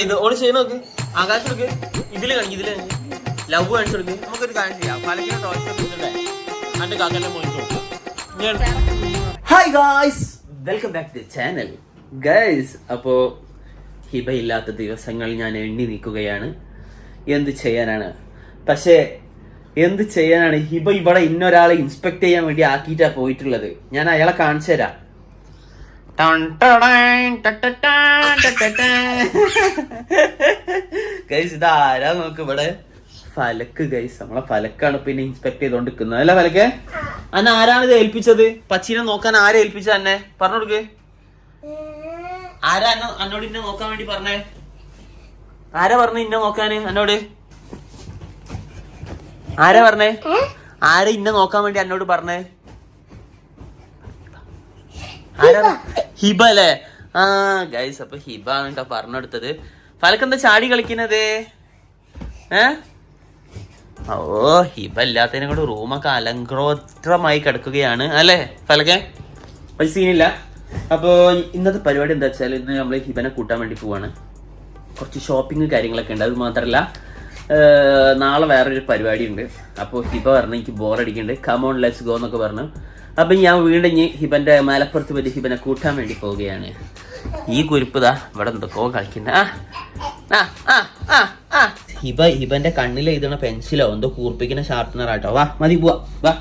ഇത് ഓൾ ചെയ്യണ നോക്ക്. ആകാശം നോക്ക്. ഇതിൽ കാണിക്കും ഇതിൽ ലവ് കാണിച്ചു കൊടുക്ക്. നമുക്കൊരു കാര്യം ചെയ്യാം. പലക്കിലും ടോയ്സ് ഒക്കെ ഇട്ടിട്ടേ. അന്റെ പോയി hi guys welcome back to channel അപ്പോ ഹിബ ഇല്ലാത്ത ദിവസങ്ങൾ ഞാൻ എണ്ണി നിൽക്കുകയാണ്. എന്ത് ചെയ്യാനാണ്? പക്ഷേ എന്ത് ചെയ്യാനാണ് ഹിബ ഇവിടെ ഇന്നൊരാളെ ഇൻസ്പെക്ട് ചെയ്യാൻ വേണ്ടി ആക്കിയിട്ടാണ് പോയിട്ടുള്ളത്. ഞാൻ അയാളെ കാണിച്ചു തരാം ഗൈസ് ഇത് ആരാ നോക്ക് ഇവിടെ? ഫലക്ക് ഗൈസ് നമ്മളെ ഫലക്കാണ് പിന്നെ ഇൻസ്പെക്ട് ചെയ്തോണ്ടിരിക്കുന്നത്. അല്ല ഫലക്കെ? അന്ന് ആരാണ് ഇത് ഏൽപ്പിച്ചത്? പച്ചീനെ നോക്കാൻ ആരെ ഏൽപ്പിച്ച എന്നെ പറഞ്ഞു കൊടുക്ക്. ആരാ അന്നോട് ഇന്നെ നോക്കാൻ വേണ്ടി പറഞ്ഞേ? ആരാ പറഞ്ഞു ഇന്നെ നോക്കാന്? എന്നോട് ആരാ പറഞ്ഞേ? ആരെ ഇന്നെ നോക്കാൻ വേണ്ടി എന്നോട് പറഞ്ഞേ? ആരാ ഹിബ അല്ലേ? ആ ഗൈസ് അപ്പൊ ഹിബ ആണ് കേട്ടോ പറഞ്ഞെടുത്തത് ഫലക്കെന്താ ചാടി കളിക്കുന്നത്? ഏ? ഓ ഹിബ ഇല്ലാത്തതിനെ കൊണ്ട് റൂമൊക്കെ അലങ്കോത്രമായി കിടക്കുകയാണ്. അല്ലേ ഫലക്കെ ഒരു സീനില്ല അപ്പോ ഇന്നത്തെ പരിപാടി എന്താ വെച്ചാൽ ഇന്ന് നമ്മൾ ഹിബനെ കൂട്ടാൻ വേണ്ടി പോവാണ്. കുറച്ച് ഷോപ്പിംഗ് കാര്യങ്ങളൊക്കെ ഉണ്ട്. അത് മാത്രമല്ല നാളെ വേറൊരു പരിപാടി ഉണ്ട്. അപ്പോൾ ഹിബ പറഞ്ഞു എനിക്ക് ബോറടിക്കുന്നുണ്ട് കമോൺ ലെറ്റ്സ് ഗോ എന്നൊക്കെ പറഞ്ഞു. അപ്പം ഞാൻ വീണ്ടും ഇനി ഹിബന്റെ മലപ്പുറത്ത് പറ്റി ഹിബനെ കൂട്ടാൻ വേണ്ടി പോവുകയാണ്. ഈ കുരുപ്പതാ ഇവിടെ എന്തൊക്കെയോ കളിക്കുന്ന. ആ ആ ആ ഹിബ ഹിബന്റെ കണ്ണിൽ എഴുതണ പെൻസിലോ എന്തോ കൂർപ്പിക്കുന്ന ഷാർപ്പനർ ആട്ടോ. വാ മതി പോവാ. വാ.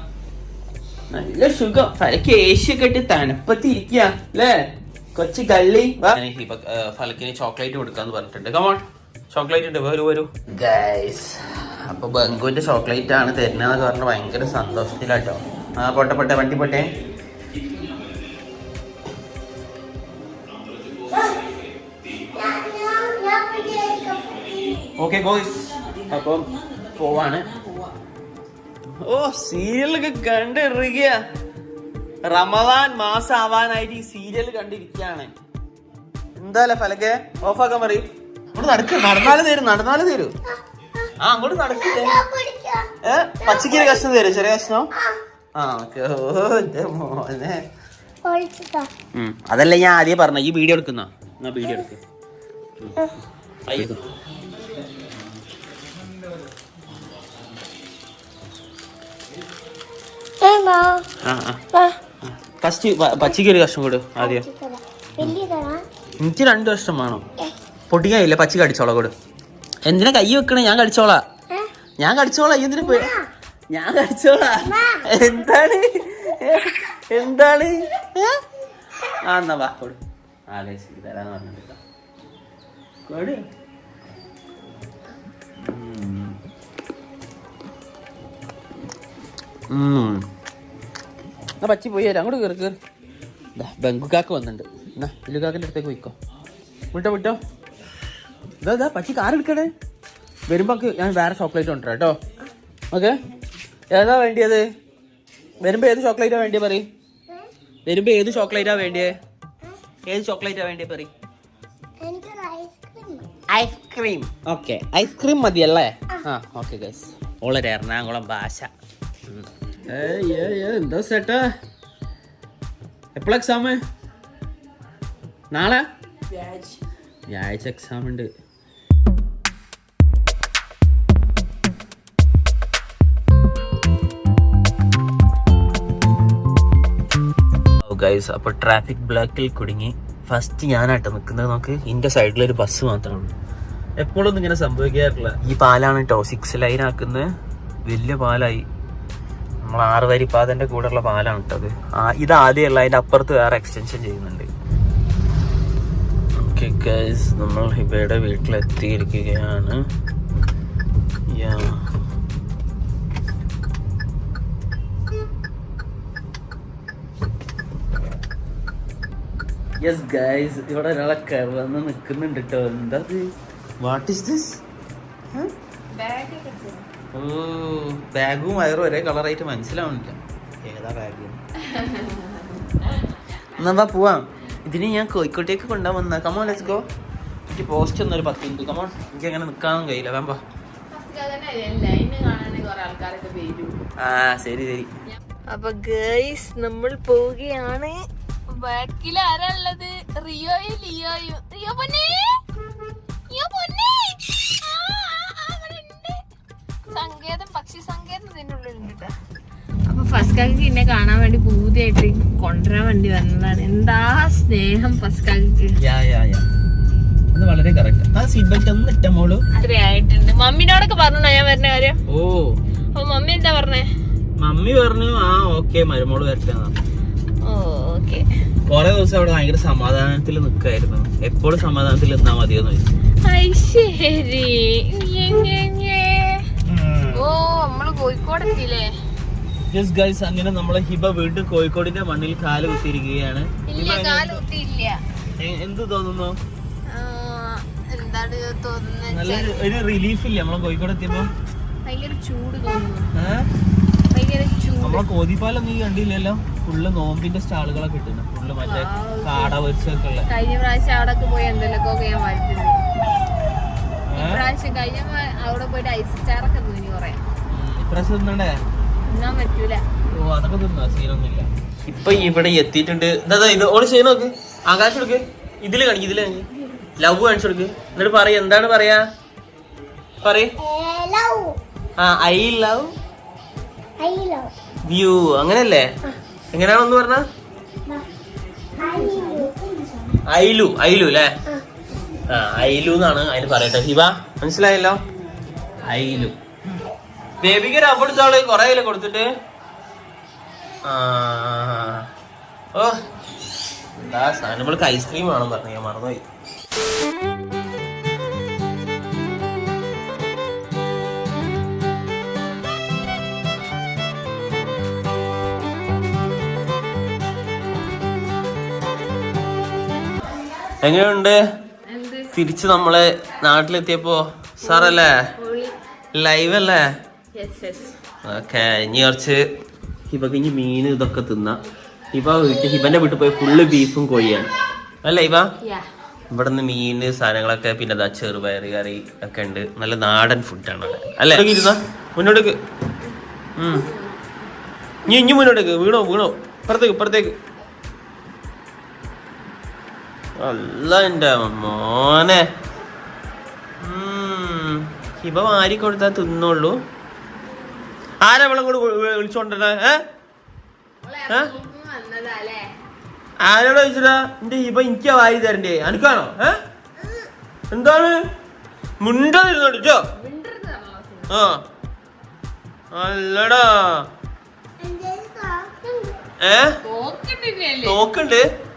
നല്ല സുഖം. ഫലക്ക് ഏഷ്യ കെട്ടി തണുപ്പത്തി ഇരിക്കുക അല്ലേ? കൊച്ചു കള്ളി ഹിബ ഫലക്കിന് ചോക്ലേറ്റ് കൊടുക്കാന്ന് പറഞ്ഞിട്ടുണ്ട്. കമോൺ ചോക്ലേറ്റ് ഉണ്ട്. വരൂ വരൂ. ഗൈസ് അപ്പൊ ബംഗുവിന്റെ ചോക്ലേറ്റ് ആണ് തരുന്നതെന്ന് പറഞ്ഞ ഭയങ്കര സന്തോഷത്തിലാട്ടോ. ആ പോട്ടെ പോട്ടെ വണ്ടി പോട്ടെ. ഓക്കെ ബോയ്സ് അപ്പം പോവാണ്. ഓ സീരിയലൊക്കെ കണ്ടിരിക്കുക റമദാൻ മാസം ആവാനായിട്ട് ഈ സീരിയൽ കണ്ടിരിക്കുകയാണ്. എന്തായാലും ഫലക്കെ? ഓഫാക്കാൻ പറയും. അങ്ങോട്ട് നടക്ക് നടന്നാലും തരും നടന്നാലും തരൂ. ആ അങ്ങോട്ട് നടക്കില്ലേ ഏ? പച്ചക്കറി കഷ്ണം തരും ചെറിയ കഷ്ണം. അതല്ല ഞാൻ ആദ്യം പറഞ്ഞ ഈ വീഡിയോ എടുക്കുന്ന? എന്നാ വീഡിയോ എടുക്ക്. ഫസ്റ്റ് പച്ചക്കറി കഷ്ണം കൊടു ആദ്യം. എനിക്ക് രണ്ട് കഷ്ണം വേണം. പൊട്ടിക്കാനില്ല പച്ച കടിച്ചോളാം കൊടു എന്തിനാ കൈ വെക്കണേ? ഞാൻ കടിച്ചോളാം. ഞാൻ കടിച്ചോളാം. എന്തിനാ പേ- ഞാൻ കഴിച്ചോളാ. എന്താണ്? എന്താണ്? ആ എന്നാ വാ കൊടു. ആലോചിച്ച് തരാന്ന് പറഞ്ഞിട്ട് കൊടു. ആ പച്ചി പോയി തരാം അങ്ങോട്ട് കയറി കയറി ബംഗുക്കാക്ക് വന്നിട്ടുണ്ട്. എന്നാ ഇല്ലുകാക്കന്റെ അടുത്തേക്ക് പോയിക്കോ. വിട്ടോ വിട്ടോ. ഇതാ ഇതാ പച്ചി കാർ എടുക്കണേ. വരുമ്പോ ഞാൻ വേറെ ചോക്ലേറ്റ് കൊണ്ടുവരാം കേട്ടോ. ഓക്കെ? ഏതാ വേണ്ടിയത്? വരുമ്പോ ഏത് ചോക്ലേറ്റാ വേണ്ടിയ പറ? വരുമ്പോ ഏത് ചോക്ലേറ്റാ വേണ്ടിയേ? ഏത് ചോക്ലേറ്റാ വേണ്ടിയ പറ? ഐസ്ക്രീം. ഓക്കെ. ഐസ്ക്രീം മതിയല്ലേ? ആ ഓക്കെ ഗൈസ്. ഓളൊരു എറണാകുളം ഭാഷ. എന്താ സെട്ടാ? എപ്പോഴാ എക്സാം നാളെ? വ്യാഴാഴ്ച. എക്സാം ഉണ്ട്. ഗൈസ് അപ്പൊ ട്രാഫിക് ബ്ലോക്കിൽ കുടുങ്ങി. ഫസ്റ്റ് ഞാനായിട്ട് നിൽക്കുന്നത് നമുക്ക് ഇന്റെ സൈഡിൽ ഒരു ബസ് മാത്രമേ ഉള്ളൂ. എപ്പോഴൊന്നും ഇങ്ങനെ സംഭവിക്കാറില്ല. ഈ പാലാണ് കേട്ടോ സിക്സ് ലൈൻ ആക്കുന്നത്. വലിയ പാലായി. നമ്മൾ ആറ് വരി പാതന്റെ കൂടെയുള്ള പാലാണ് കേട്ടോ അത്. ആ ഇത് ആദ്യമല്ല അതിന്റെ അപ്പുറത്ത് വേറെ എക്സ്റ്റൻഷൻ ചെയ്യുന്നുണ്ട്. നമ്മൾ ഹിബയുടെ വീട്ടിലെത്തിയിരിക്കുകയാണ്. Yeah. യെസ് ഗൈസ് ഇവിടെ ഒരാളെ വന്ന് നിൽക്കുന്നുണ്ട് കേട്ടോ എന്താ വാട്ട് ഇസ് ദിസ് ഓ ബാഗും വയറും ഒരേ കളറായിട്ട് മനസ്സിലാവുന്നില്ല. ഏതാ ബാഗ് എന്നാ വാ പോവാം. ഇതിന് ഞാൻ കോഴിക്കോട്ടേക്ക് കൊണ്ടുപോകാൻ വന്നാ. കമോൺ ലെറ്റ്സ് ഗോ എനിക്ക് പോസ്റ്റ് ഒന്നൊരു പത്ത് മിനിറ്റ് കമോൺ എനിക്ക് അങ്ങനെ നിൽക്കാനും കഴിയില്ല. വേമ്പ ആ ശരി ശരി. അപ്പൊ ഗേയ്സ് നമ്മൾ പോവുകയാണ്. ബാക്കിൽ ആരാ ഉള്ളത് റിയോയും ലിയോയും. റിയോ പൊന്നേ? റിയോ പൊന്നേ? സങ്കേതം പക്ഷി സങ്കേതം ഇതിന്റെ ഉള്ളിലുണ്ട് അപ്പൊ ഫസ്കാക്ക് എന്നെ കാണാൻ വേണ്ടി പൂതിയായിട്ട് കൊണ്ടുവരാൻ വേണ്ടി വന്നതാണ്. എന്താ സ്നേഹം ഫസ്കാക്ക് അത് വളരെ കറക്റ്റ് ആ സീറ്റ് ബെൽറ്റ് ഒന്ന് ഇട്ട മോൾ. ആയിട്ടുണ്ട്. മമ്മിനോടൊക്കെ പറഞ്ഞോ ഞാൻ വരുന്ന കാര്യം? ഓ. അപ്പൊ മമ്മി എന്താ പറഞ്ഞേ? മമ്മി പറഞ്ഞു ആ ഓക്കെ മരുമോൾ വരട്ടെ കൊറേ ദിവസം അവിടെ ഭയങ്കര സമാധാനത്തിൽ നിക്കായിരുന്നു. എപ്പോഴും സമാധാനത്തിൽ നിന്നാ മതിയെന്ന് ചോദിച്ചു. ശരി. ഓ നമ്മൾ കോഴിക്കോട് എത്തിയില്ലേ യെസ് ഗൈസ് അങ്ങനെ നമ്മളെ ഹിബ വീണ്ടും കോഴിക്കോടിന്റെ മണ്ണിൽ കാൽ കുത്തിയിരിക്കുകയാണ്. എന്ത് തോന്നുന്നു? എന്താണ് തോന്നുന്നത് നല്ല ഒരു റിലീഫ് ഇല്ല നമ്മളെ കോഴിക്കോട് എത്തിയപ്പോ ഭയങ്കര ചൂട് തോന്നുന്നു. നമ്മളെ കോതിപ്പാലം നീ കണ്ടില്ലല്ലോ. ഫുള്ള് നോമ്പിന്റെ സ്റ്റാളുകളൊക്കെ കിട്ടുന്നു. ഫുള്ള് മറ്റേ കാട പൊരിച്ചൊക്കെ ഉള്ള കഴിഞ്ഞ പ്രാവശ്യം അവിടെ പോയി എന്തെങ്കിലുമൊക്കെ ഞാൻ വരുത്തുന്നു ഏ? ഇപ്രാവശ്യം കഴിഞ്ഞ അവിടെ പോയിട്ട് ഐസ് തിന്നു ഇപ്രാവശ്യം തിന്നണ്ടേ? തിന്നാൻ പറ്റൂല. ഓ അതൊക്കെ തിന്നാ? സീനൊന്നുമില്ല ഇപ്പൊ ഇവിടെ എത്തിയിട്ടുണ്ട്. എന്താ ഇത്? ഓൾ ചെയ്യുന്ന നോക്ക്. ആകാശം എടുക്ക് ഇതിൽ കാണിക്ക് ഇതിൽ കാണിക്ക്. ലവ് കാണിച്ചു കൊടുക്ക്. എന്നിട്ട് പറയ എന്താണ് പറയാ? പറയ. ആ ഐ ലവ് വ്യൂ അങ്ങനല്ലേ? എങ്ങനെയാണെന്ന് പറഞ്ഞ? ഐലു ഐലു അല്ലേ? ആ. ഐലു എന്നാണ് അതിന് പറയട്ടെ. ഹിബ മനസ്സിലായല്ലോ? ഐലു ബേബിക്ക് റബ്ബർ എടുത്തോൾ കൊറേ ആയില്ലേ കൊടുത്തിട്ട്? ആ. ഓ. എന്താ സാധനം? നമ്മൾക്ക് ഐസ്ക്രീം വേണം പറഞ്ഞു. ഞാൻ മറന്നുപോയി. എങ്ങനെയുണ്ട്? തിരിച്ച് നമ്മൾ നാട്ടിലെത്തിയപ്പോ സാറല്ലേ? ലൈവ് അല്ലേ ഓക്കെ ഇനി കുറച്ച് ഹിബക്ക് ഇനി മീൻ ഇതൊക്കെ തിന്ന. ഹിബ വീട്ടിൽ ഹിബന്റെ വീട്ടിൽ പോയി ഫുള്ള് ബീഫും കോഴിയാണ്. അല്ലേ ഹിബ? ഇവിടെ നിന്ന് മീന് സാധനങ്ങളൊക്കെ പിന്നെ ദാ ചെറുപയർ കറി ഒക്കെ ഉണ്ട്. നല്ല നാടൻ ഫുഡാണ് അവിടെ. അല്ലേ? ഇരുന്നാ മുന്നോട്ടേക്ക്. ഉം. ഇനി ഇനി മുന്നോട്ടേക്ക്. വീണോ വീണോ? ഇപ്പുറത്തേക്ക് ഇപ്പുറത്തേക്ക്. അല്ല എന്റെ മോനെ. ഹിബ വാരി കൊടുത്താൽ തിന്നുള്ളൂ ആരാ വെള്ളം കൂടെ വിളിച്ചോണ്ടേ ഏ? ആരോട് ചോദിച്ചിട്ടാ എന്റെ ഹിബ എനിക്കാ വാരി തരണ്ടേ. അനക്കാണോ? ഏ? എന്താണ്? മുണ്ടോ ആ. അല്ലടാ. ഏ? തോക്കുണ്ട്.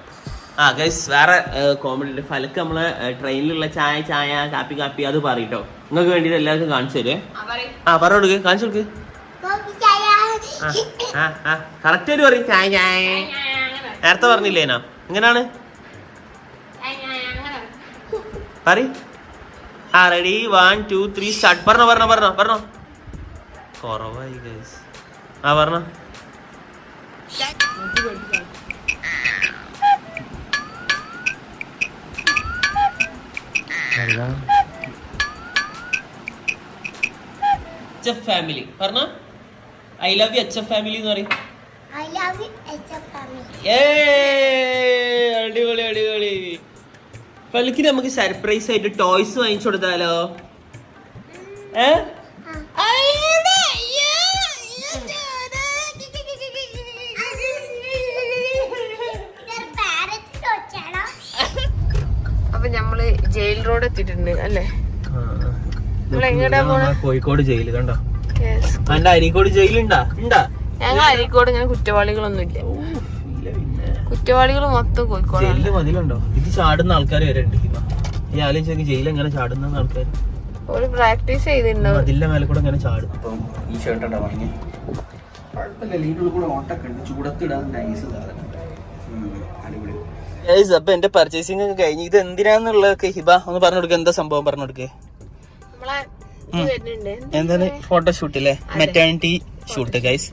ആ ഗൈസ് വേറെ കോമഡി ഉണ്ട്. ഫലക്ക് നമ്മളെ ട്രെയിനിലുള്ള ചായ ചായ കാപ്പി കാപ്പി അത് പറയട്ടോ. നിങ്ങൾക്ക് വേണ്ടിയിട്ട് എല്ലാവർക്കും കാണിച്ചു തരേ. ആ പറ കൊടുക്ക്. കാണിച്ചു കൊടുക്ക്. ആ ആ കറക്റ്റ് ആയിട്ട് പറയും. ചായ ചായ. നേരത്തെ പറഞ്ഞില്ലേനാ എങ്ങനാണ്? പറ ആ ready one two three start പറഞ്ഞോ പറഞ്ഞോ പറഞ്ഞോ പറഞ്ഞോ. കുറവായി ഗൈസ് ആ പറഞ്ഞോ. എച്ച് എഫ് ഫാമിലി പറഞ്ഞ? I love you H F family എന്ന് പറയും. ഏയ്, അടിപൊളി അടിപൊളി. പലിക്ക് നമുക്ക് സർപ്രൈസ് ആയിട്ട് ടോയ്സ് വാങ്ങിച്ചു കൊടുത്താലോ? ഏ? റോഡ് അല്ലേ? കോഴിക്കോട് ജയിൽ കണ്ടോ. അന്റെ അരീക്കോട് ജയിലുണ്ടാ? ഉണ്ടാ? ഞങ്ങൾ അരീക്കോട് ഇങ്ങനെ കുറ്റവാളികളൊന്നും ഇല്ല കുറ്റവാളികൾ മൊത്തം കോഴിക്കോട് ജയിലിൽ മതിലുണ്ടോ? ഇത് ചാടുന്ന ആൾക്കാർ വരെ ഉണ്ട് ഈ ജയിലിൽ എങ്ങനെ ചാടുന്ന ആൾക്കാർ ഒരു പ്രാക്ടീസ് ചെയ്തിട്ടുണ്ടാവും മേലെ കൂടെ ഇങ്ങനെ ചാടും. അപ്പം ഈ ഷർട്ട് വാങ്ങി കുഴപ്പമില്ല ലീഡിൽ കൂടെ ഓട്ടൊക്കെ ഉണ്ട്. ചൂടത്തിടാൻ നൈസ് സാധനം അപ്പൊ എന്റെ പർച്ചേസിംഗ് ഒക്കെ കഴിഞ്ഞ് ഇത് എന്തിനാന്നുള്ളതൊക്കെ ഹിബ ഒന്ന് പറഞ്ഞു കൊടുക്കുക എന്താ സംഭവം പറഞ്ഞു കൊടുക്കേ? എന്താണ് ഫോട്ടോഷൂട്ട് അല്ലേ മെറ്റേണിറ്റി ഷൂട്ട് ഗൈസ്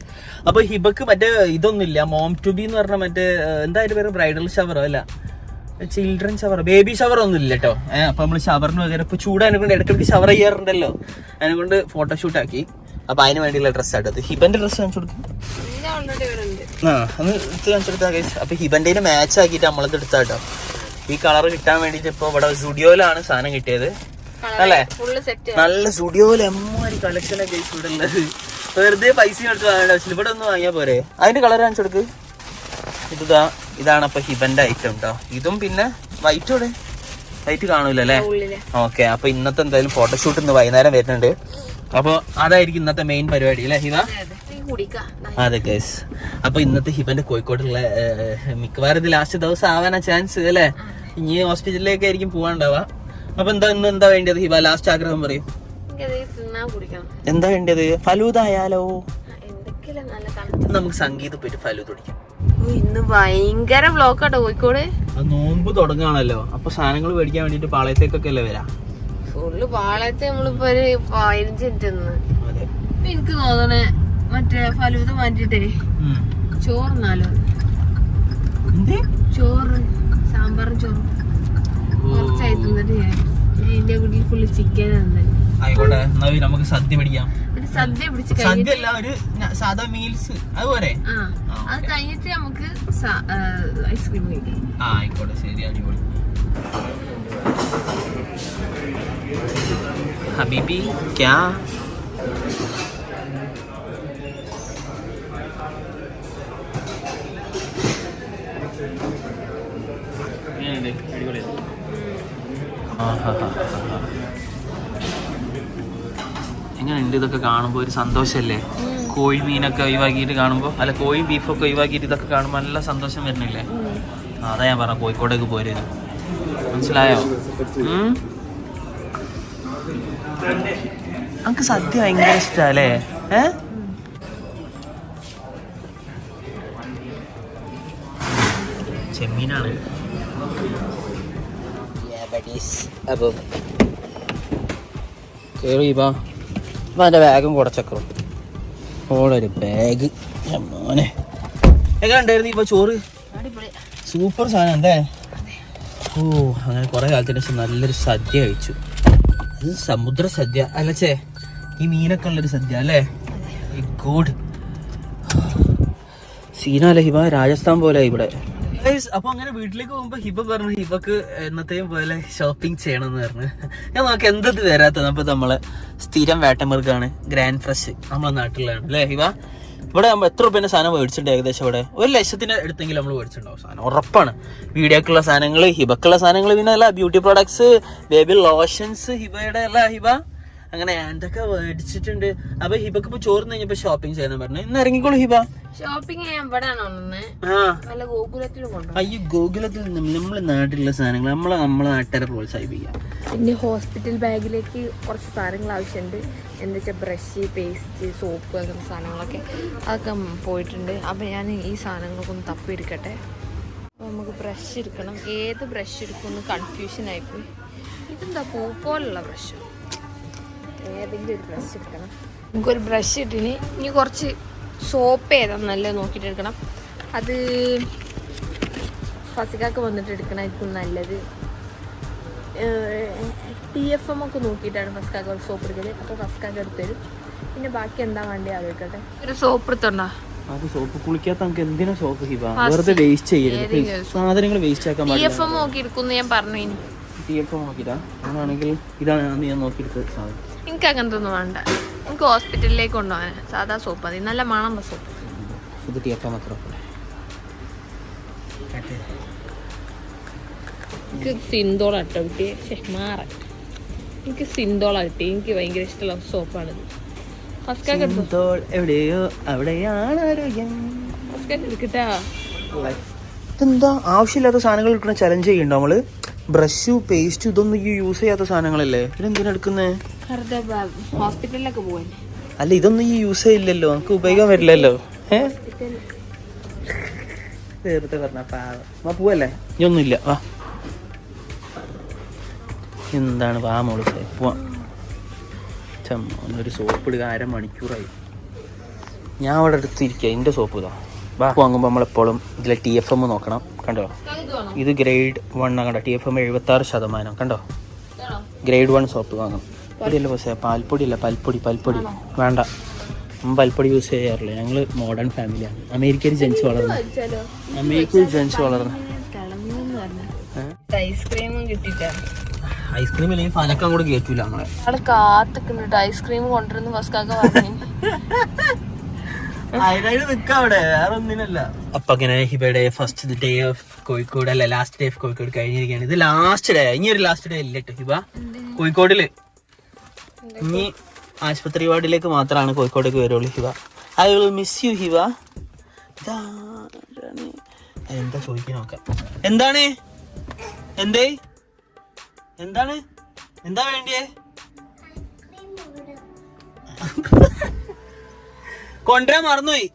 അപ്പൊ ഹിബക്ക് മറ്റേ ഇതൊന്നുമില്ല. മോം ടു ബി എന്ന് പറഞ്ഞ മറ്റേ എന്തായാലും എന്താ അതിന്റെ പേര്? ബ്രൈഡൽ ഷവറോ അല്ല. ചിൽഡ്രൻ ഷവർ ബേബി ഷവർ ഒന്നും ഇല്ല കേട്ടോ ഏഹ് അപ്പൊ നമ്മൾ ഷവറിന് പകരം ഇപ്പൊ ചൂട് കൊണ്ട് ഇടയ്ക്കിടയ്ക്ക് ഷവർ ചെയ്യാറുണ്ടല്ലോ. അതിനെ കൊണ്ട് ഫോട്ടോഷൂട്ട് ആക്കി. അപ്പൊ അതിന് വേണ്ടിയുള്ള ഡ്രസ്സ് ആട്ടത് ഹിബന്റെ ഡ്രസ്സ് കാണിച്ചു കൊടുക്കും. ഇത് ആ ഒന്ന് എടുത്ത് കാണിച്ചു ഗൈസ് അപ്പൊ ഹിബന്റെ മാച്ച് ആക്കിയിട്ട് നമ്മളത് എടുത്താട്ടോ. ഈ കളർ കിട്ടാൻ വേണ്ടിട്ട് ഇപ്പൊ ഇവിടെ സ്റ്റുഡിയോയിലാണ് സാധനം കിട്ടിയത്. അല്ലേ? നല്ല സ്റ്റുഡിയോയിൽ എമ്മാരി കളക്ഷൻ ഗൈസ് ഇവിടെ ഉള്ളത്. വെറുതെ പൈസ എടുത്ത് വാങ്ങേണ്ട പക്ഷേ ഇവിടെ ഒന്ന് വാങ്ങിയാ പോരെ. അതിന്റെ കളർ കാണിച്ചു കൊടുക്ക്. ഇതാ ഇതാണ് അപ്പൊ ഹിബന്റെ ഐറ്റം കേട്ടോ ഇതും പിന്നെ വൈറ്റ് ഇവിടെ വൈറ്റ് കാണൂല അല്ലേ? ഓക്കെ അപ്പൊ ഇന്നത്തെ എന്തായാലും ഫോട്ടോഷൂട്ട് ഇന്ന് വൈകുന്നേരം വരുന്നുണ്ട്. അപ്പൊ അതായിരിക്കും ഇന്നത്തെ മെയിൻ പരിപാടി അല്ലേ ഹിബ? അതെ ഗൈസ് അപ്പൊ ഇന്നത്തെ ഹിബന്റെ കോഴിക്കോടുള്ള മിക്കവാറും ഇത് ലാസ്റ്റ് ദിവസം ആവാനാ ചാൻസ് അല്ലേ? ഇനി ഹോസ്പിറ്റലിലേക്ക് ആയിരിക്കും പോവാണ്ടാവാ. അപ്പൊ എന്താ ഇന്ന് എന്താ വേണ്ടത് ഹിബ? ലാസ്റ്റ് ആഗ്രഹം പറയും. എന്താ വേണ്ടത് ഫലൂത ആയാലോ നമുക്ക് സംഗീതം പോയിട്ട് ഫലൂദ കുടിക്കാം. ഇന്ന് ഭയങ്കര ബ്ലോക്കാട്ടോ കോഴിക്കോട്. അത് നോമ്പ് തുടങ്ങാണല്ലോ അപ്പൊ സാധനങ്ങൾ മേടിക്കാൻ വേണ്ടിട്ട് പാളയത്തേക്കൊക്കെ അല്ലേ വരാം? ഫുള്ള് പാളയത്തെ നമ്മളിപ്പോ ഒരു പതിനഞ്ച് മിനിറ്റ് എനിക്ക് തോന്നണേ മറ്റേ ഫലൂത മാറ്റിട്ടേ ചോറ് നാലോ എന്തേ? ചോറ് സാമ്പാറും ചോറും. കുറച്ചായി തിന്നിട്ട് ഞാൻ. എന്റെ വീട്ടിൽ ഫുള്ള് ചിക്കൻ തന്നെ ആയിക്കോട്ടെ എന്നാ നമുക്ക് സദ്യ പിടിക്കാം. സദ്യ പിടിച്ച് സദ്യ അല്ല ഒരു സാധാ മീൽസ് അതുപോലെ ആ അത് കഴിഞ്ഞിട്ട് നമുക്ക് ഐസ്ക്രീം കഴിക്കാം. ആ ആയിക്കോട്ടെ ശരി അടിപൊളി. ഹബീബി ക്യാ? എങ്ങനെയുണ്ട് ഇതൊക്കെ കാണുമ്പോൾ ഒരു സന്തോഷല്ലേ? കോഴി മീനൊക്കെ ഒഴിവാക്കിയിട്ട് കാണുമ്പോൾ അല്ല കോഴി ബീഫൊക്കെ ഒഴിവാക്കിയിട്ട് ഇതൊക്കെ കാണുമ്പോൾ നല്ല സന്തോഷം വരുന്നില്ലേ? അതാ ഞാൻ പറഞ്ഞ കോഴിക്കോടേക്ക് പോരുത് മനസ്സിലായോ? നമുക്ക് സദ്യ ഭയങ്കര ഇഷ്ടല്ലേ? ഏ? ചെമ്മീനാണ്. കേറി അപ്പം എന്റെ ബാഗും കുടച്ചക്കറും ഓളൊരു ബാഗ് മോനെ. എങ്ങനെ ഉണ്ടായിരുന്നു ഇപ്പൊ ചോറ്? സൂപ്പർ സാധനം അല്ലേ? ഓ അങ്ങനെ കുറെ കാലത്തിന് ശേഷം നല്ലൊരു സദ്യ കഴിച്ചു. അത് സമുദ്ര സദ്യ. അല്ലച്ചേ ഈ മീനൊക്കെ ഉള്ളൊരു സദ്യ അല്ലേ? ഗോഡ് സീനാലെ ഹിബ രാജസ്ഥാൻ പോലെ ഇവിടെ. അപ്പൊ അങ്ങനെ വീട്ടിലേക്ക് പോകുമ്പോ ഹിബ പറഞ്ഞു ഹിബക്ക് എന്നത്തെയും പോലെ ഷോപ്പിംഗ് ചെയ്യണം എന്ന് പറഞ്ഞു. ഞാൻ നോക്കി എന്തത് വരാത്തത്? അപ്പൊ നമ്മളെ സ്ഥിരം വേട്ടമൃഗാണ് ഗ്രാൻഡ് ഫ്രഷ് നമ്മളെ നാട്ടിലാണ്. അല്ലേ ഹിബ? ഇവിടെ നമ്മൾ എത്ര രൂപ സാധനം മേടിച്ചിട്ടുണ്ട് ഏകദേശം ഇവിടെ? ഒരു ലക്ഷത്തിന് അടുത്തെങ്കിലും നമ്മൾ മേടിച്ചിട്ടുണ്ടാവും സാധനം. ഉറപ്പാണ്. വീഡിയോക്കുള്ള സാധനങ്ങൾ ഹിബക്കുള്ള സാധനങ്ങൾ പിന്നെ അല്ല ബ്യൂട്ടി പ്രോഡക്ട്സ് ബേബി ലോഷൻസ് ഹിബയുടെ അല്ല ഹിബ? അങ്ങനെ എന്തൊക്കെ മേടിച്ചിട്ടുണ്ട് അപ്പൊ ഹിബക്ക് ഇപ്പൊ ചോറ് കഴിഞ്ഞപ്പോ ഷോപ്പിംഗ് ചെയ്യാൻ പറഞ്ഞു. ഇന്ന് ഇറങ്ങിക്കോളൂ ഹിബ. ഷോപ്പിംഗ് ചെയ്യാൻ അയ്യോ ഗോകുലത്തിൽ നമ്മളെ നാട്ടിലുള്ള സാധനങ്ങൾ നമ്മളെ നമ്മളെ നാട്ടുകാരെ പ്രോത്സാഹിപ്പിക്കാം പിന്നെ ഹോസ്പിറ്റൽ ബാഗിലേക്ക് കുറച്ച് സാധനങ്ങൾ ആവശ്യമുണ്ട്. എന്താ വെച്ചാൽ ബ്രഷ് പേസ്റ്റ് സോപ്പ് അങ്ങനത്തെ സാധനങ്ങളൊക്കെ അതൊക്കെ പോയിട്ടുണ്ട്. അപ്പം ഞാൻ ഈ സാധനങ്ങളൊക്കെ ഒന്ന് തപ്പിയെടുക്കട്ടെ അപ്പോൾ നമുക്ക് ബ്രഷ് എടുക്കണം. ഏത് ബ്രഷ് എടുക്കുമെന്ന് കൺഫ്യൂഷൻ ആയിപ്പോയി. ഇതെന്താ പൂ പോലുള്ള ബ്രഷ് നമുക്കൊരു ബ്രഷ് ഇട്ടിന്. ഇനി കുറച്ച് സോപ്പ് ഏതാ നല്ല നോക്കിയിട്ട് എടുക്കണം. അത് ഫസിക്കാക്ക് വന്നിട്ട് എടുക്കണമായിരിക്കും നല്ലത്. ടി എഫ് എം ഒക്കെ നോക്കിയിട്ടാണ് ഫസ്കാക്ക് സോപ്പ് എടുക്കൽ. അപ്പോൾ ഫസ്കാക്ക് എടുത്തരും പിന്നെ ബാക്കി എന്താ വേണ്ടി ആലോചിക്കട്ടെ. ഒരു സോപ്പ് എടുത്തോണ്ടാ? അത് സോപ്പ് കുളിക്കാത്ത നമുക്ക് എന്തിനാ സോപ്പ് വെറുതെ വേസ്റ്റ് ചെയ്യരുത്. സാധനങ്ങൾ വേസ്റ്റ് ആക്കാൻ ടി പാടില്ല. എഫ് എം നോക്കി എടുക്കുന്നു ഞാൻ പറഞ്ഞു ഇനി ടി എഫ് എം നോക്കിട്ടാ അങ്ങനെയാണെങ്കിൽ ഇതാണ് ഞാൻ- ഞാൻ നോക്കിയെടുത്ത സാധനം. എനിക്ക് അങ്ങനത്തെ ഒന്നും വേണ്ട. എനിക്ക് ഹോസ്പിറ്റലിലേക്ക് കൊണ്ടുപോകാൻ. സാധാ സോപ്പ് മതി. നല്ല മണമുള്ള സോപ്പ്. ഇത് മാത്രം എനിക്ക് സിന്തോള കിട്ടി. മാറ. എനിക്ക് സിന്തോള കിട്ടി. എനിക്ക് ഭയങ്കര ഇഷ്ടമുള്ള സോപ്പാണിത്. എവിടെയോ അവിടെയാണ് ആരോഗ്യം. ഇതെന്താ ആവശ്യമില്ലാത്ത സാധനങ്ങൾ എടുക്കണ ചലഞ്ച് ചെയ്യണ്ടോ നമ്മൾ? ബ്രഷ് പേസ്റ്റ് ഇതൊന്നും യൂസ് ചെയ്യാത്ത സാധനങ്ങളല്ലേ? പിന്നെ എന്തിനാ എടുക്കുന്നേ? വെറുതെ ഹോസ്പിറ്റലിലൊക്കെ പോവാൻ അല്ല ഇതൊന്നും ഈ യൂസ് ചെയ്യില്ലല്ലോ. നമുക്ക് ഉപയോഗിക്കാൻ പറ്റില്ലല്ലോ വെറുതെ പറഞ്ഞ പാവം. വാ പോവല്ലേ? ഇനിയൊന്നുമില്ല വാ. എന്താണ്? വാ മോൾ. പോവാം. ഒരു സോപ്പ് ഇടുക അര മണിക്കൂറായി ഞാൻ അവിടെ അടുത്തിരിക്കുക എന്റെ സോപ്പ് ഇതാ. വാ. വാങ്ങുമ്പോൾ നമ്മളെപ്പോഴും ഇതിലെ ടി എഫ് എം നോക്കണം. കണ്ടോ? ഇത് ഗ്രേഡ് വൺ കണ്ടോ? ടി എഫ് എം എഴുപത്തി ആറ് ശതമാനം. കണ്ടോ? ഗ്രേഡ് വൺ സോപ്പ് വാങ്ങും. പൊടിയല്ല പക്ഷേ പാൽപ്പൊടി അല്ല പൽപ്പൊടി പൽപ്പൊടി. വേണ്ട. പൽപ്പൊടി യൂസ് ചെയ്യാറില്ല. ഞങ്ങൾ മോഡേൺ ഫാമിലിയാണ് അമേരിക്കയിൽ ജനിച്ച് വളർന്നു. അമേരിക്കയിൽ ജനിച്ച് വളർന്നു. ഐസ്ക്രീമും ഐസ്ക്രീം അല്ലെങ്കിൽ ഫലക്കം കൂടെ കയറ്റൂല നമ്മളെ. അവിടെ കാത്തിക്കുന്നുണ്ട്. ഐസ്ക്രീം കൊണ്ടുവരുന്നു ഫസ്കാക്ക പറഞ്ഞു. അപ്പൊ അങ്ങനെ ഹിബയുടെ ഫസ്റ്റ് ഡേ ഓഫ് കോഴിക്കോട് അല്ല ലാസ്റ്റ് ഡേ ഓഫ് കോഴിക്കോട് കഴിഞ്ഞിരിക്കുകയാണ്. ഇത് ലാസ്റ്റ് ഡേ ഇനി ഒരു ലാസ്റ്റ് ഡേ ഇല്ല കേട്ടോ ഹിബ. കോഴിക്കോടിൽ. ഇനി ആശുപത്രി വാർഡിലേക്ക് മാത്രമാണ് കോഴിക്കോടേക്ക് വരുള്ളൂ Hiba. I will miss you Hiba? എന്താ ചോദിക്കാൻ നോക്കാം. എന്താണ്? എന്തേ? എന്താണ്? എന്താ വേണ്ടിയേ? കൊണ്ടുവരാൻ മറന്നുപോയി.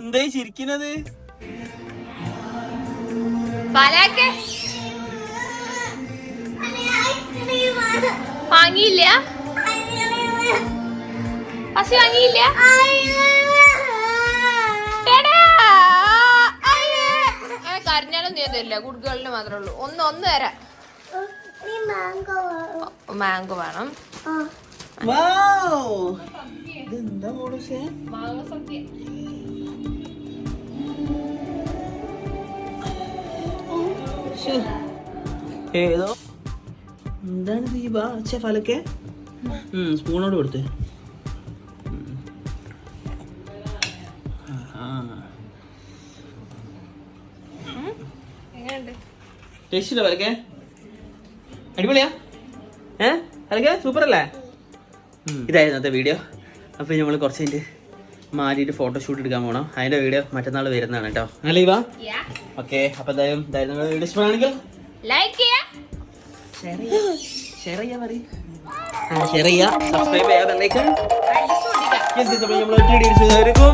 എന്തേ ചിരിക്കുന്നത് പാലാക്കെ. വാങ്ങിയില്ല? പശു വാങ്ങിയില്ല? എടാ, അയ്യേ. ഏ, കരഞ്ഞാലും നീ തരില്ല മാത്രമേ ഉള്ളൂ. ഒന്ന് ഒന്ന് തരാം. മാംഗോ വേണം. ഏതോ എന്താണ് ദീപ അച്ഛ ഫലക്കെ സ്പൂണോട് കൊടുത്തേ. ടേസ്റ്റില്ല ഫലക്കെ അടിപൊളിയാ? ഏ? ഫലക്കെ സൂപ്പർ അല്ലേ ഇതായിരുന്നു ഇന്നത്തെ വീഡിയോ അപ്പോൾ നമ്മൾ കുറച്ച് കഴിഞ്ഞ് മാറിയിട്ട് ഫോട്ടോഷൂട്ട് എടുക്കാൻ പോകണം അതിന്റെ വീഡിയോ മറ്റന്നാൾ വരുന്നതാണ് കേട്ടോ. അല്ലേ ഇവ? ഓക്കെ അപ്പോൾ എന്തായാലും ഇതായിരുന്നു വീഡിയോ ഇഷ്ടമാണെങ്കിൽ ലൈക്ക് ചെയ്യാ ഷെയർ ചെയ്യാ. ഷെയർ ചെയ്യാ. മതി ഷെയർ സബ്സ്ക്രൈബ് ചെയ്യാതെ സമയം നമ്മൾ ഒറ്റ വീഡിയോ